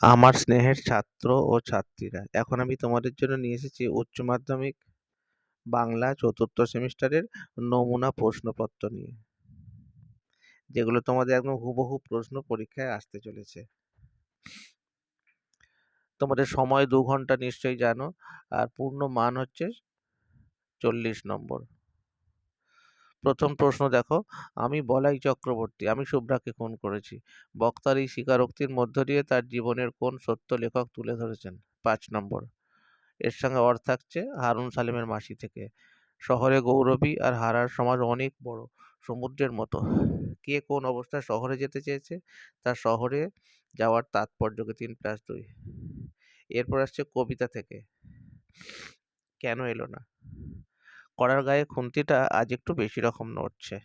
আমার স্নেহের ছাত্র ও ছাত্রীরা। এখন আমি তোমাদের জন্য নিয়ে এসেছি উচ্চ মাধ্যমিক বাংলা চতুর্থ সেমিস্টারের নমুনা প্রশ্নপত্র নিয়ে, যেগুলো তোমাদের একদম হুবহু প্রশ্ন পরীক্ষায় আসতে চলেছে। তোমাদের সময় দু ঘণ্টা নিশ্চয়ই জানো, আর পূর্ণ মান হচ্ছে চল্লিশ নম্বর। প্রথম প্রশ্ন দেখো, আমি বলাই চক্রবর্তী, আমি শুভ্রাকে খুন করেছি। বক্তার এই স্বীকারোক্তির মধ্য দিয়ে তার জীবনের কোন সত্য লেখক তুলে ধরেছেন? পাঁচ নম্বর, এর সঙ্গে অর থাকছে হারুন সালেমের মাসি থেকে। শহরে গৌরবী আর হারার সমাজ অনেক বড়, সমুদ্রের মতো। কে কোন অবস্থায় শহরে যেতে চেয়েছে? তার শহরে যাওয়ার তাৎপর্যকে তিন প্লাস দুই। এরপর আসছে কবিতা থেকে। কেন এলো না? কড়ার গায়ে খুন্তিটা আজ একটু বেশি রকম নড়ছে।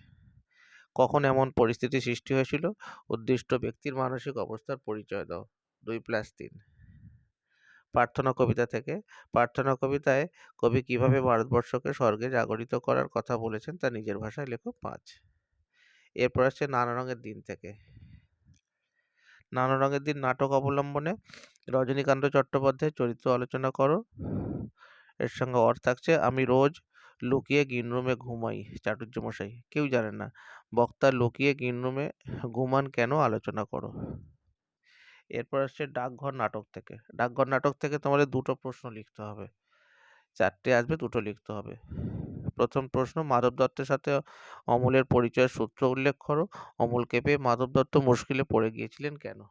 কখন এমন পরিস্থিতি সৃষ্টি হয়েছিল? উদ্দিষ্ট ব্যক্তির মানসিক অবস্থার পরিচয় দাও। দুই প্লাস তিন। প্রার্থনা কবিতা থেকে। প্রার্থনা কবিতায় কবি কীভাবে ভারতবর্ষকে স্বর্গে জাগরিত করার কথা বলেছেন তা নিজের ভাষায় লেখো পাঁচ। এরপর আসছে নানা রঙের দিন থেকে। নানা রঙের দিন নাটক অবলম্বনে রজনীকান্ত চট্টোপাধ্যায়ের চরিত্র আলোচনা করো। এর সঙ্গে অর থাকছে, আমি রোজ লুকিয়ে রুমে ঘুমাই চাটুর্যমশাই কেউ জানে না, বক্তা লুকিয়ে রুমে ঘুমান কেন আলোচনা করো? এরপর আসছে ডাকঘর নাটক থেকে। ডাকঘর নাটক থেকে তোমাদের দুটো প্রশ্ন লিখতে হবে। চারটে আসবে, দুটো লিখতে হবে। প্রথম প্রশ্ন, মাধব দত্তের সাথে অমলের পরিচয়ের সূত্র উল্লেখ করো। অমলকে পেয়ে মাধব দত্ত মুশকিলে পড়ে গিয়েছিলেন কেন?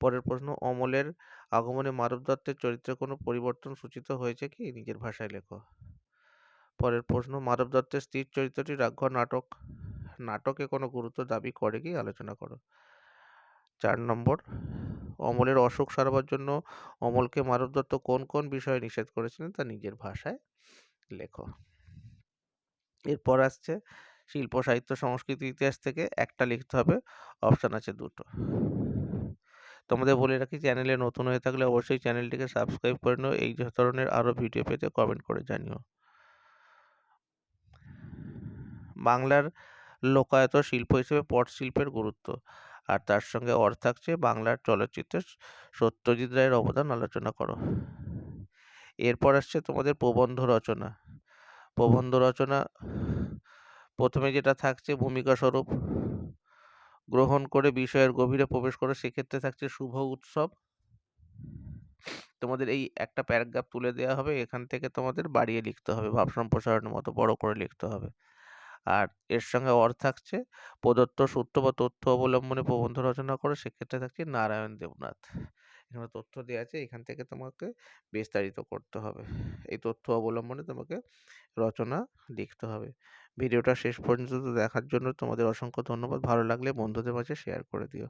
পরের প্রশ্ন, অমলের আগমনে মাধব দত্তের চরিত্রে কোনো পরিবর্তন সূচিত হয়েছে কি? নিজের ভাষায় লেখো। পরের প্রশ্ন, মাধব দত্তের স্ত্রীর চরিত্রটি ডাকঘর নাটক, নাটকে কোনো গুরুত্ব দাবি করে কি? আলোচনা করো। চার নম্বর, অমলের অসুখ সারবার জন্য অমলকে মাধব দত্ত কোন কোন বিষয়ে নিষেধ করেছিলেন তা নিজের ভাষায় লেখো। এরপর আসছে, শিল্প, সাহিত্য, সংস্কৃতি, ইতিহাস থেকে একটা লিখতে হবে, অপশান আছে দুটো। তোমাদের বলে রাখি, চ্যানেলে নতুন হয়ে থাকলে অবশ্যই চ্যানেলটিকে সাবস্ক্রাইব করে নিও, এই ধরনের আরও ভিডিও পেতে কমেন্ট করে জানিও। বাংলার লোকায়ত শিল্প হিসেবে পট শিল্পের গুরুত্ব। আর তার সঙ্গে অর থাকছে বাংলার চলচ্চিত্রে সত্যজিৎ রায়ের অবদান আলোচনা করো। এরপর আসছে তোমাদের প্রবন্ধ রচনা। প্রবন্ধ রচনা, প্রথমে যেটা থাকছে ভূমিকা স্বরূপ, গ্রহণ করে বিষয়ের গভীরে প্রবেশ করে, সেক্ষেত্রে থাকছে শুভ উৎসব। তোমাদের এই একটা প্যারাগ্রাফ তুলে দেওয়া হবে, এখান থেকে তোমাদের বাড়িয়ে লিখতে হবে ভাব সম্প্রসারণের মতো বড় করে লিখতে হবে। আর এর সঙ্গে অর থাকছে প্রদত্ত সূত্র বা তথ্য অবলম্বনে প্রবন্ধ রচনা করে। সেক্ষেত্রে থাকছে নারায়ণ দেবনাথ। এখানে তথ্য দেওয়া আছে, এখান থেকে তোমাকে বিস্তারিত করতে হবে। এই তথ্য অবলম্বনে তোমাকে রচনা লিখতে হবে। ভিডিওটা শেষ পর্যন্ত দেখার জন্য তোমাদের অসংখ্য ধন্যবাদ। ভালো লাগলে বন্ধুদের মাঝে শেয়ার করে দিও।